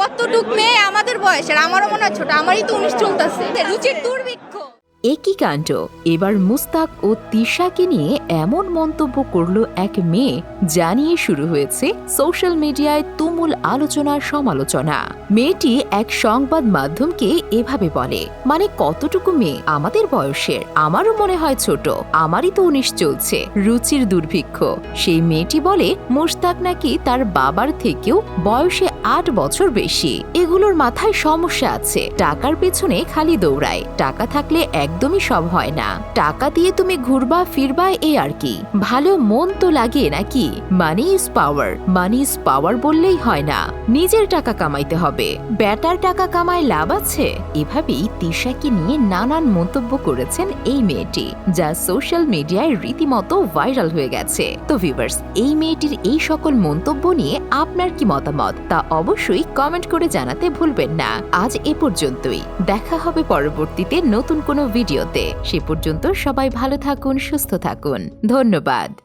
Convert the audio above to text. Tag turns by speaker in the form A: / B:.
A: কতটুক মেয়ে আমাদের বয়সের আমারও মনে হয় ছোট আমারই তো উনিশ চলতেছে। রুচির দুর্ভিক্ষ
B: একই কাণ্ড। এবার মুস্তাক ও তিশাকে নিয়ে এমন মন্তব্য করল এক মেয়ে জানিয়ে শুরু হয়েছে সোশ্যাল মিডিয়ায় তুমুল আলোচনা সমালোচনা। মেয়েটি এক সংবাদ মাধ্যমকে এভাবে বলে মানে কতটুকু মেয়ে? আমাদের বয়সের। আমারও মনে হয় ছোট। আমারই তো উনিশ চলছে। রুচির দুর্ভিক্ষ। সেই মেয়েটি বলে, মুস্তাক নাকি তার বাবার থেকেও বয়সে আট বছর বেশি। এগুলোর মাথায় সমস্যা আছে। টাকার পেছনে খালি দৌড়ায়। টাকা থাকলে একদমই সব হয় না। টাকা দিয়ে তুমি ঘুরবা, ফিরবা এই আর কি। ভালো মন তো লাগে নাকি? Money is power money is power বললেই হয় না। নিজের টাকা কামাইতে হবে। বেটার টাকা কামায় লাভ আছে? এভাবেই তিশাকে নিয়ে নানান মন্তব্য করেছেন এই মেয়েটি, যা সোশ্যাল মিডিয়ায় রীতিমতো ভাইরাল হয়ে গেছে। তো ভিউয়ার্স এই মেয়েটির এই সকল মন্তব্য নিয়ে আপনার কি মতামত? তা অবশ্যই কমেন্ট করে জানাতে ভুলবেন না। আজ এ পর্যন্তই। দেখা হবে পরবর্তীতে নতুন কোনো ভিডিওতে। সে পর্যন্ত সবাই ভালো থাকুন সুস্থ থাকুন। ধন্যবাদ।